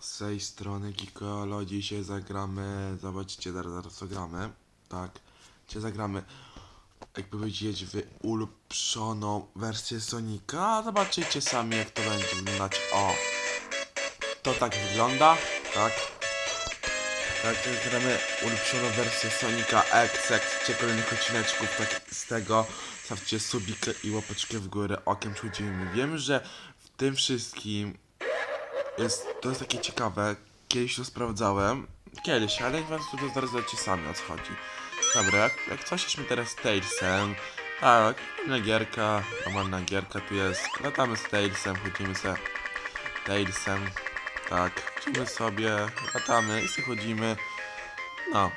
Z tej strony Kikolo, dzisiaj zagramy, zobaczcie zaraz, zaraz co gramy, tak, dzisiaj zagramy, jakby powiedzieć, w ulepszoną wersję Sonika, zobaczycie sami jak to będzie wyglądać, o, to tak wygląda, tak, tak, to gramy wersję Sonika. X, jak chcecie kolejnych odcineczków, tak, z tego, stawcie subikę i łapeczkę w górę, okiem przychodzimy, wiem, że w tym wszystkim jest, to jest takie ciekawe. Kiedyś to sprawdzałem. Kiedyś, ale was tu zaraz zobaczycie sami o co chodzi. Dobra, jak, jak coś jesteśmy teraz Talesem. Tak, na gierka, normalna gierka tu jest. Latamy z Talesem, chodzimy se Talesem. Tak, chodzimy sobie, latamy i sobie chodzimy. No.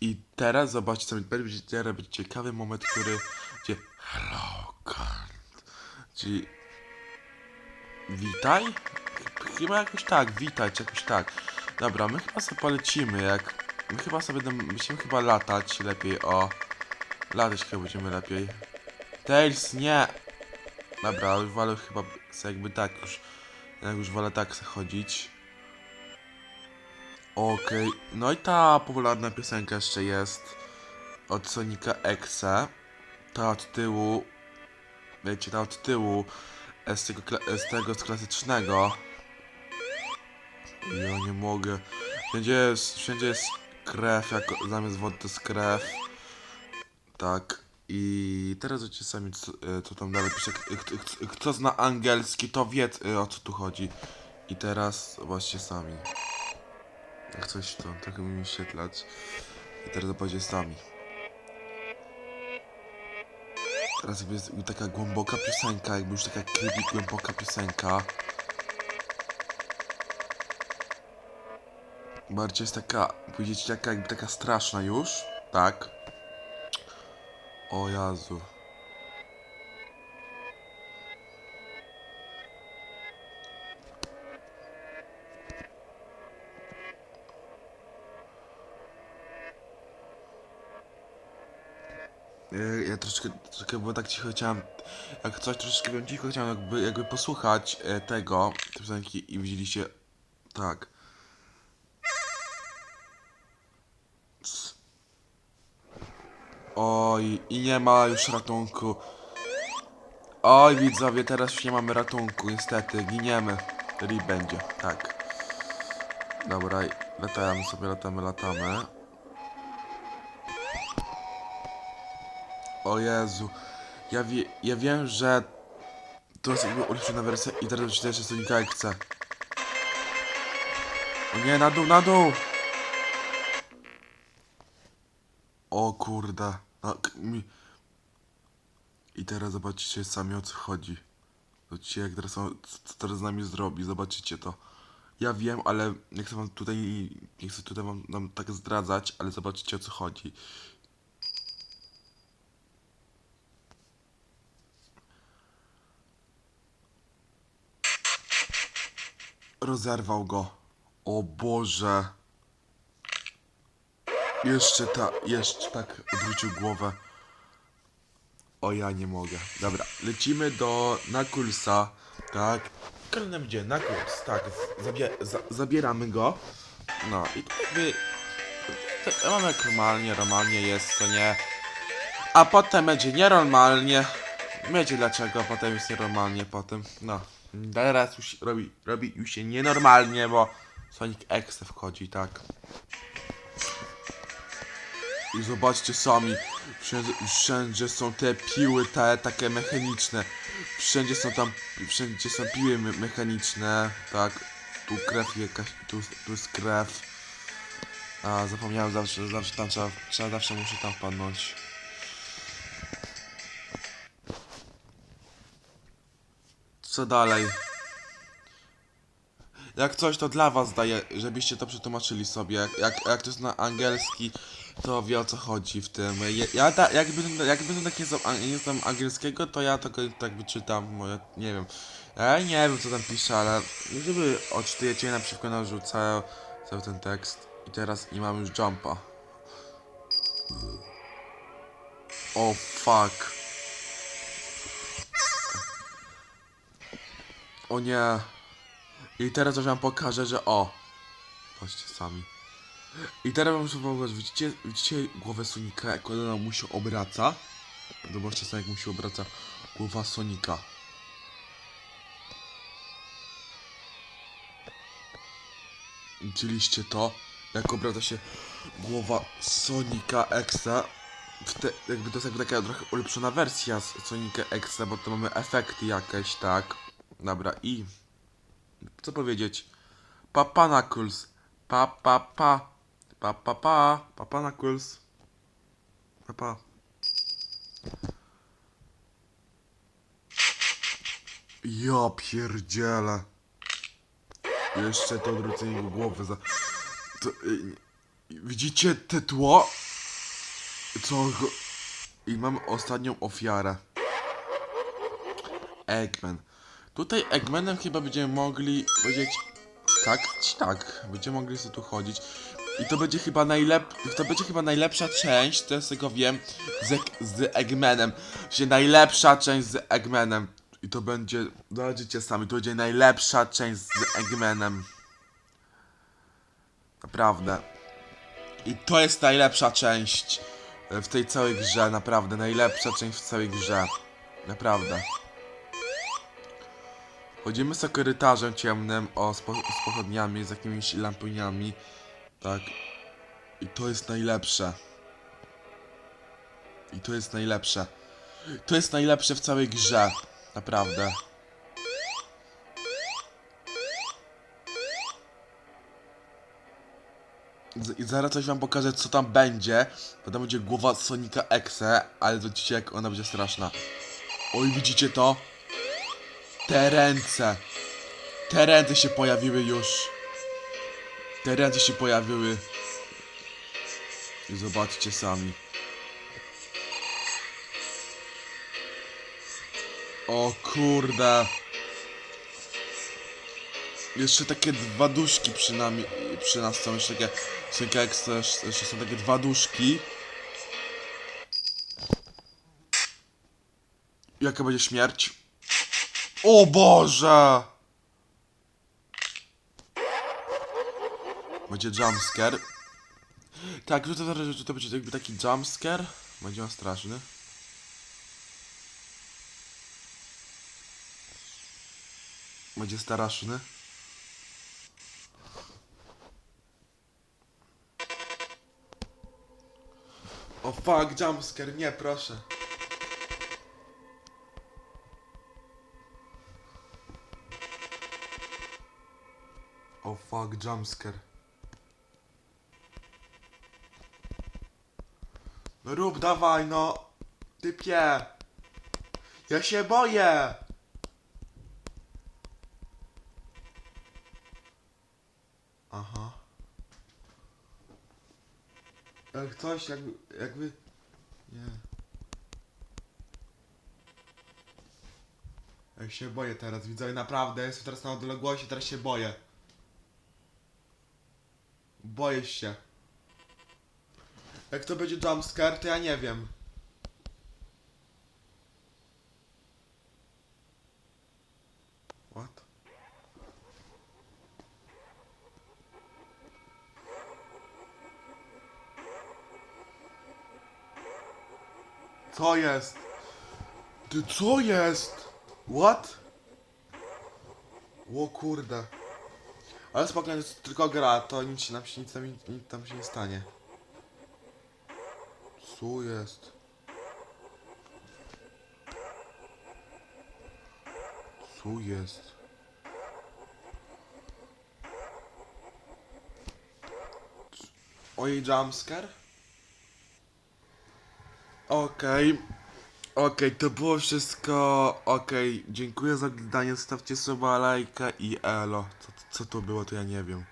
I teraz zobaczcie, co będzie ciekawy moment, który gdzie Hello. Czyli Witaj? Ch- Chyba jakoś tak, witaj, jakoś tak. Dobra, my chyba sobie polecimy, jak... My chyba sobie będziemy, będziemy chyba latać lepiej, o. Latać chyba będziemy lepiej. Tails, nie! Dobra, już wolę chyba se jakby tak już... Jak już wolę tak chodzić. Okej, no i ta popularna piosenka jeszcze jest od Sonika Exe. Ta od tyłu, wiecie, ta od tyłu z tego, e, z tego z klasycznego. Ja nie mogę. Wszędzie jest, wszędzie jest krew, jak zamiast wody to jest krew. Tak. I teraz wiecie sami, co, e, co tam dalej pisze. K- Kto zna angielski, to wie e, o co tu chodzi. I teraz zobaczcie sami. Jak coś to trochę mi wyświetlać. I teraz zobaczcie sami. Teraz jakby jest taka głęboka piosenka, jakby już taka creepy, głęboka piosenka. Bardziej jest taka, powiedzieć taka jakby taka straszna już, tak? O Jezu. Ja, ja troszeczkę, troszeczkę było tak cicho chciałem, jak coś troszeczkę bym cicho chciałem jakby, jakby posłuchać e, tego, tej piosenki i widzieliście, tak. Oj, i nie ma już ratunku. Oj, widzowie, teraz już nie mamy ratunku, niestety, giniemy. Rip będzie, tak. Dobra, latamy sobie, latamy, latamy. O Jezu. Ja, wie, ja wiem, że to jest jakby ulepszona wersja i teraz przeczytaj jeszcze Sonika chcę. O nie, na dół, na dół! O kurde. No, mi... I teraz zobaczycie sami o co chodzi. Zobaczycie jak teraz, co teraz z nami zrobi, zobaczycie to. Ja wiem, ale nie chcę wam tutaj, nie chcę tutaj wam, wam tak zdradzać, ale zobaczycie o co chodzi. Rozerwał go. O Boże. Jeszcze ta, jeszcze tak odwrócił głowę. O ja nie mogę. Dobra, lecimy do Nakulsa, tak? Kolejny gdzie? Nakuls, tak. Zabie, za, zabieramy go. No i to jakby... To, mamy jak normalnie, normalnie jest, to nie... A potem będzie nienormalnie. Wiecie dlaczego potem jest nienormalnie potem. No. Teraz już robi, robi już się nienormalnie, bo Sonic X wchodzi, tak. I zobaczcie sami, wszędzie, wszędzie są te piły te takie mechaniczne. Wszędzie są tam, wszędzie są piły me mechaniczne, tak. Tu krew jakaś, tu, tu jest krew. A, zapomniałem zawsze, zawsze tam trzeba, trzeba zawsze muszę tam wpadnąć. Co dalej? Jak coś to dla was daję, żebyście to przetłumaczyli sobie. Jak, jak, to jest na angielski, to wie o co chodzi w tym. Ja, ta, jakby, jakby tak nie znam, nie znam angielskiego, to ja tego tak wyczytam, moje, nie wiem. Ja nie wiem co tam pisze, ale żeby odczytujecie na przykład narzucę cały ten tekst. I teraz i mam już jumpa. O fuck. O nie. I teraz wam pokażę, że o. Patrzcie sami. I teraz wam muszę pokazać, widzicie, widzicie głowę Sonika, jak ona mu się obraca? Zobaczcie sobie, jak mu się obraca głowa Sonika. Widzieliście to? Jak obraca się głowa Sonika Exa. Te, jakby to jest jakby taka trochę ulepszona wersja z Sonika Exa, bo to mamy efekty jakieś, tak? Dobra, i... Co powiedzieć? Papa Knuckles. Pa, pa, pa. Pa, pa, pa. Papa Knuckles. Pa, pa. Ja pierdzielę. Jeszcze to odwrócenie głowy za... To, y, widzicie te tło? Co. I mamy ostatnią ofiarę. Eggman. Tutaj Eggmanem chyba będziemy mogli powiedzieć... Tak, czy tak. Będziemy mogli sobie tu chodzić. I to będzie chyba najlep... To będzie chyba najlepsza część, to z tego wiem, z, z Eggmanem. Że najlepsza część z Eggmanem. I to będzie... Zobaczycie sami, to będzie najlepsza część z Eggmanem. Naprawdę. I to jest najlepsza część e, w tej całej grze, naprawdę. Najlepsza część w całej grze. Naprawdę. Chodzimy sobie korytarzem ciemnym, o, z, z pochodniami, z jakimiś lampuniami. Tak. I to jest najlepsze. I to jest najlepsze. To jest najlepsze w całej grze. Naprawdę. I zaraz coś wam pokażę, co tam będzie. Bo tam będzie głowa Sonika Exe, ale zobaczycie, jak ona będzie straszna. Oj, widzicie to? Te ręce. Te ręce się pojawiły już. Te ręce się pojawiły. I zobaczcie sami. O kurde. Jeszcze takie dwa duszki przy, nami, przy nas są. Jeszcze takie Exe, jeszcze jeszcze są takie dwa duszki. Jaka będzie śmierć? O Boże! Będzie jumpscare. Tak, że to, że to będzie jakby taki jumpscare. Będzie on straszny. Będzie straszny. O fuck, jumpscare, nie, proszę. Fuck, jumpscare. No rób, dawaj, no. Typie. Ja się boję. Aha. Jak coś, jakby, jakby... Nie. Jak się boję teraz, widzowie, naprawdę, jestem teraz na odległości, teraz się boję. Boję się. Jak to będzie jumpscare, to ja nie wiem. What? Co jest? Ty co jest? What? O kurde. Ale spokojnie, to tylko gra, to nic, nam się, nic, tam, nic tam się nie stanie. Co jest? Co jest? Ojej, jumpscare? Okej. Okej, to było wszystko. Okej, dziękuję za oglądanie. Zostawcie suba, lajka i elo. Co, to było, to ja nie wiem.